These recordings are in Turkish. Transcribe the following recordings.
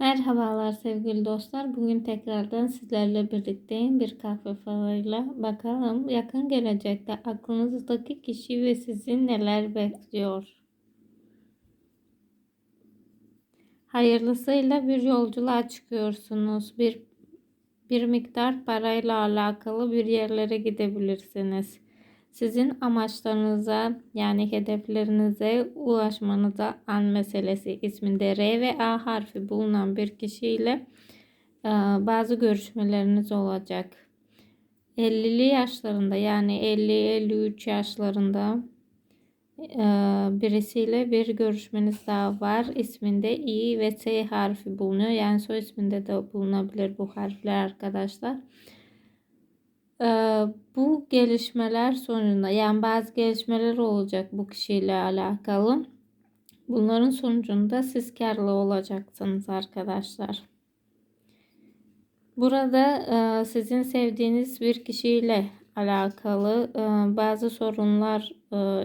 Merhabalar sevgili dostlar. Bugün tekrardan sizlerle birlikteyim bir kahve falıyla. Bakalım yakın gelecekte aklınızdaki kişi ve sizi neler bekliyor? Hayırlısıyla bir yolculuğa çıkıyorsunuz. Bir bir miktar parayla alakalı bir yerlere gidebilirsiniz sizin amaçlarınıza yani hedeflerinize ulaşmanıza an meselesi isminde R ve A harfi bulunan bir kişiyle bazı görüşmeleriniz olacak. 50'li yaşlarında yani 50-53 yaşlarında birisiyle bir görüşmeniz daha var. İsminde İ ve S harfi bulunuyor. Yani soy isminde de bulunabilir bu harfler arkadaşlar. Bu gelişmeler sonunda yani bazı gelişmeler olacak bu kişiyle alakalı. Bunların sonucunda siz karlı olacaksınız arkadaşlar. Burada sizin sevdiğiniz bir kişiyle alakalı bazı sorunlar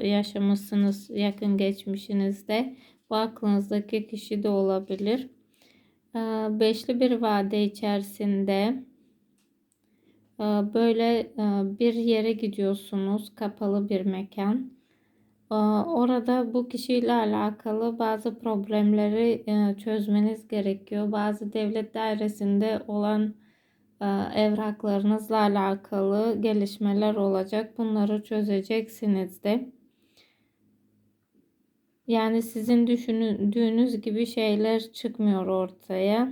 yaşamışsınız yakın geçmişinizde. Bu aklınızdaki kişi de olabilir. Beşli bir vade içerisinde böyle e, bir yere gidiyorsunuz, kapalı bir mekan. Ee, orada bu kişiyle alakalı bazı problemleri e, çözmeniz gerekiyor. Bazı devlet dairesinde olan e, evraklarınızla alakalı gelişmeler olacak. Bunları çözeceksiniz de. Yani sizin düşündüğünüz gibi şeyler çıkmıyor ortaya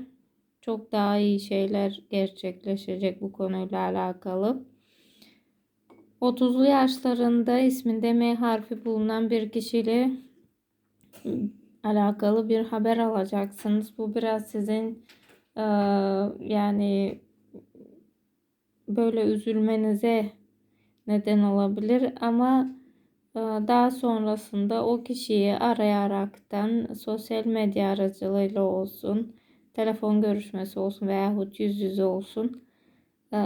çok daha iyi şeyler gerçekleşecek bu konuyla alakalı. 30'lu yaşlarında isminde M harfi bulunan bir kişiyle alakalı bir haber alacaksınız. Bu biraz sizin e, yani böyle üzülmenize neden olabilir ama e, daha sonrasında o kişiyi arayaraktan sosyal medya aracılığıyla olsun telefon görüşmesi olsun veyahut yüz yüze olsun ee,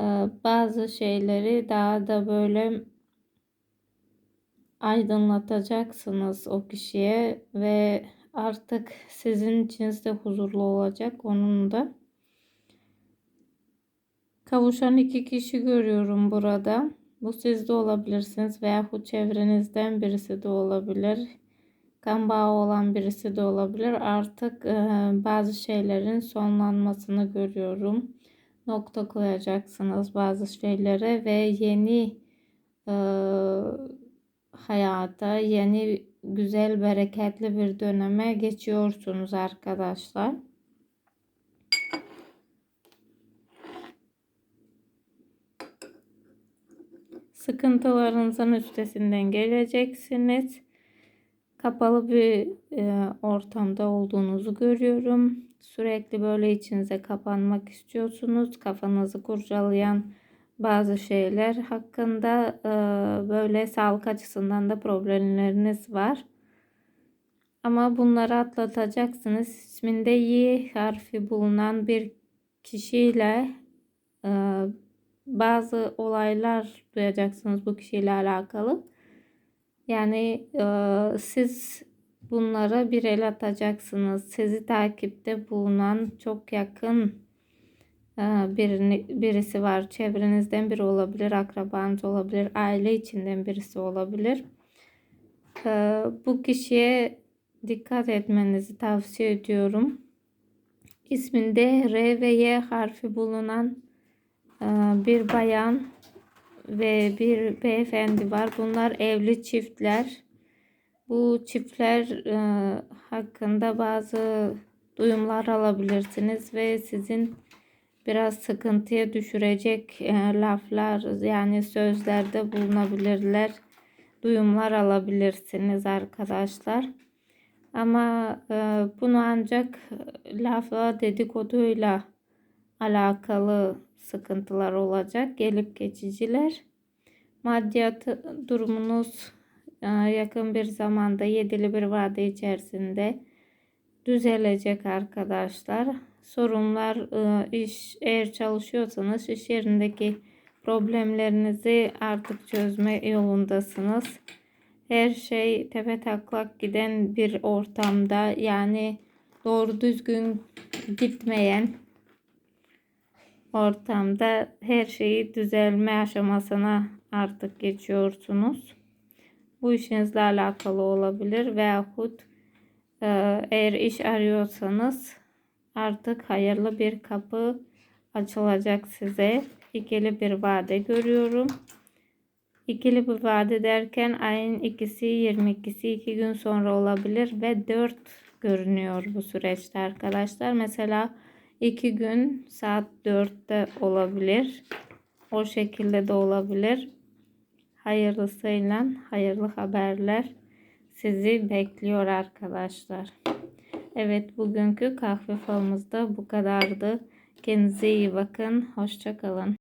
bazı şeyleri daha da böyle aydınlatacaksınız o kişiye ve artık sizin içinizde huzurlu olacak onun da. Kavuşan iki kişi görüyorum burada. Bu siz de olabilirsiniz veyahut çevrenizden birisi de olabilir kan bağı olan birisi de olabilir. Artık bazı şeylerin sonlanmasını görüyorum. Nokta koyacaksınız bazı şeylere ve yeni hayata, yeni güzel, bereketli bir döneme geçiyorsunuz arkadaşlar. Sıkıntılarınızın üstesinden geleceksiniz kapalı bir e, ortamda olduğunuzu görüyorum. Sürekli böyle içinize kapanmak istiyorsunuz. Kafanızı kurcalayan bazı şeyler hakkında e, böyle sağlık açısından da problemleriniz var. Ama bunları atlatacaksınız. İsminde Y harfi bulunan bir kişiyle e, bazı olaylar duyacaksınız bu kişiyle alakalı. Yani e, siz bunlara bir el atacaksınız. Sizi takipte bulunan çok yakın e, birini, birisi var. Çevrenizden biri olabilir, akrabanız olabilir, aile içinden birisi olabilir. E, bu kişiye dikkat etmenizi tavsiye ediyorum. İsminde R ve Y harfi bulunan bir bayan ve bir beyefendi var. Bunlar evli çiftler. Bu çiftler e, hakkında bazı duyumlar alabilirsiniz ve sizin biraz sıkıntıya düşürecek e, laflar yani sözlerde bulunabilirler. Duyumlar alabilirsiniz arkadaşlar. Ama e, bunu ancak lafla dedikoduyla alakalı sıkıntılar olacak. Gelip geçiciler. Maddiyat durumunuz e, yakın bir zamanda yedili bir vade içerisinde düzelecek arkadaşlar. Sorunlar e, iş eğer çalışıyorsanız iş yerindeki problemlerinizi artık çözme yolundasınız. Her şey tepe taklak giden bir ortamda yani doğru düzgün gitmeyen ortamda her şeyi düzelme aşamasına artık geçiyorsunuz. Bu işinizle alakalı olabilir veyahut e, eğer iş arıyorsanız artık hayırlı bir kapı açılacak size. İkili bir vade görüyorum. İkili bir vade derken ayın ikisi 22'si 2 gün sonra olabilir ve 4 görünüyor bu süreçte arkadaşlar. Mesela 2 gün saat 4'te olabilir. O şekilde de olabilir. Hayırlısıyla hayırlı haberler sizi bekliyor arkadaşlar. Evet bugünkü kahve falımız da bu kadardı. Kendinize iyi bakın. Hoşçakalın.